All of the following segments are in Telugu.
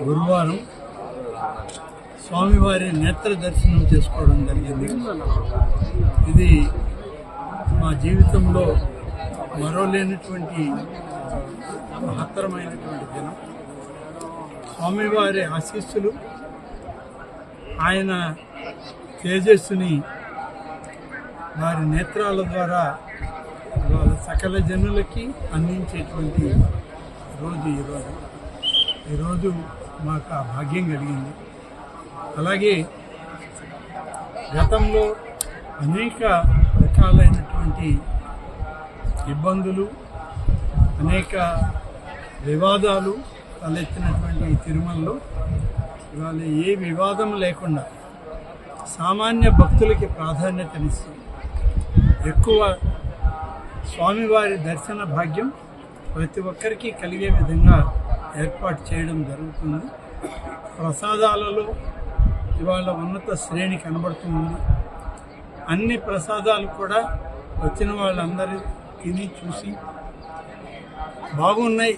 గురువారం స్వామివారి నేత్ర దర్శనం చేసుకోవడం జరిగింది. ఇది మా జీవితంలో మరోలేనటువంటి మహత్తరమైనటువంటి దినం. స్వామివారి ఆశీస్సులు ఆయన తేజస్సుని వారి నేత్రాల ద్వారా వాళ్ళ సకల జనులకి అందించేటువంటి రోజు ఈరోజు ఈరోజు మాకు ఆ భాగ్యం కలిగింది. అలాగే గతంలో అనేక రకాలైనటువంటి ఇబ్బందులు అనేక వివాదాలు తలెత్తినటువంటి ఈ తిరుమలలో ఇవాళ ఏ వివాదం లేకుండా సామాన్య భక్తులకి ప్రాధాన్యతనిస్తూ ఎక్కువ స్వామివారి దర్శన భాగ్యం ప్రతి ఒక్కరికి కలిగే విధంగా ఏర్పాటు చేయడం జరుగుతుంది. ప్రసాదాలలో ఇవాళ ఉన్నత శ్రేణి కనబడుతుంది అన్ని ప్రసాదాలు కూడా వచ్చిన వాళ్ళందరూ తిని చూసి బాగున్నాయి.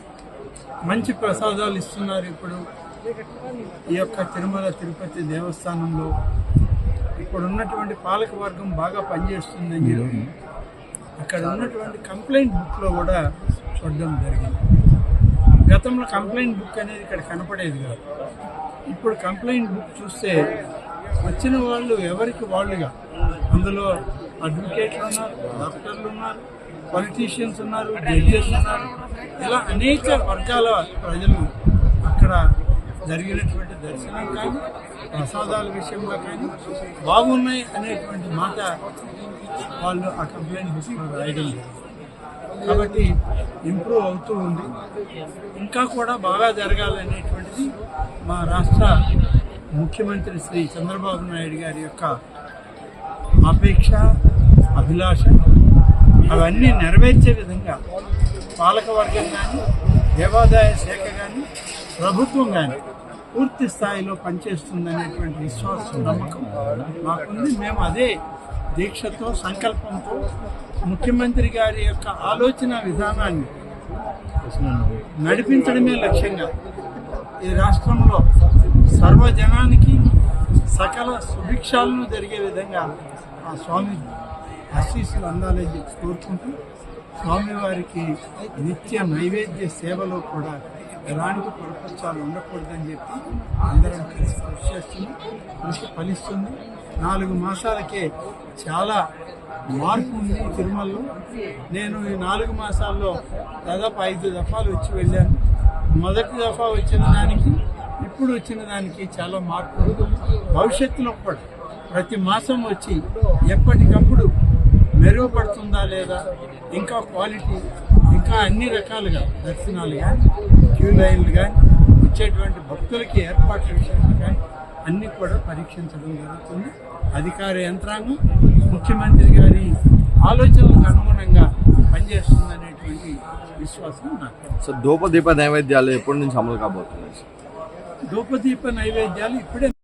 మంచి ప్రసాదాలు ఇస్తున్నారు ఇప్పుడు. ఈ యొక్క తిరుమల తిరుపతి దేవస్థానంలో ఇప్పుడు ఉన్నటువంటి పాలక వర్గం బాగా పనిచేస్తుందని అక్కడ ఉన్నటువంటి కంప్లైంట్ బుక్లో కూడా చూడడం జరిగింది. గతంలో కంప్లైంట్ బుక్ అనేది ఇక్కడ కనపడేది కాదు. ఇప్పుడు కంప్లైంట్ బుక్ చూస్తే వచ్చిన వాళ్ళు ఎవరికి వాళ్ళుగా? అందులో అడ్వకేట్లు ఉన్నారు డాక్టర్లు ఉన్నారు పొలిటీషియన్స్ ఉన్నారు జడ్జెస్ ఉన్నారు. ఇలా అనేక వర్గాల ప్రజలు అక్కడ జరిగినటువంటి దర్శనం కానీ ప్రసాదాల విషయంలో కానీ బాగున్నాయి అనేటువంటి మాట వాళ్ళు ఆ కంప్లైంట్ బుక్లో రాయడం లేదు. కాబట్టి ఇంప్రూవ్ అవుతూ ఉంది. ఇంకా కూడా బాగా జరగాలనేటువంటిది మా రాష్ట్ర ముఖ్యమంత్రి శ్రీ చంద్రబాబు నాయుడు గారి యొక్క అపేక్ష అభిలాష అవన్నీ నెరవేర్చే విధంగా పాలకవర్గం కానీ దేవాదాయ శాఖ కానీ ప్రభుత్వం కానీ పూర్తి స్థాయిలో పనిచేస్తుందనేటువంటి విశ్వాసం నమ్మకం మాకుంది. మేము అదే దీక్షతో సంకల్పంతో ముఖ్యమంత్రి గారి యొక్క ఆలోచన విధానాన్ని నడిపించడమే లక్ష్యంగా ఈ రాష్ట్రంలో సర్వజనానికి సకల సుభిక్షాలను జరిగే విధంగా ఆ స్వామి ఆశీస్సులు అందాలని చెప్పి కోరుకుంటూ స్వామివారికి నిత్య నైవేద్య సేవలో కూడా ఎలాంటి పొరపక్షాలు ఉండకూడదని చెప్పి అందరం కలిసి కృషి చేస్తుంది కృషి ఫలిస్తుంది. నాలుగు మాసాలకే చాలా మార్పు ఉంది తిరుమలలో. నేను ఈ నాలుగు మాసాల్లో దాదాపు ఐదు దఫాలు వచ్చి వెళ్ళాను. మొదటి దఫా వచ్చిన దానికి ఇప్పుడు వచ్చిన దానికి చాలా మార్పు ఉంది. భవిష్యత్తులో కూడా ప్రతి మాసం వచ్చి ఎప్పటికప్పుడు మెరుగుపడుతుందా లేదా? ఇంకా క్వాలిటీ ఇంకా అన్ని రకాలుగా దర్శనాలు కానీ క్యూ లైన్లు కానీ వచ్చేటువంటి భక్తులకి ఏర్పాట్ల విషయంలో కానీ అన్నీ కూడా పరీక్షించడం జరుగుతుంది. అధికార యంత్రాంగం ముఖ్యమంత్రి గారి ఆలోచనలకు అనుగుణంగా పనిచేస్తుందనేటువంటి విశ్వాసం నాకు. సో ధూపదీప నైవేద్యాలు ఎప్పటి నుంచి అమలు కాబోతున్నాయి? ధూపదీప నైవేద్యాలు ఇప్పుడే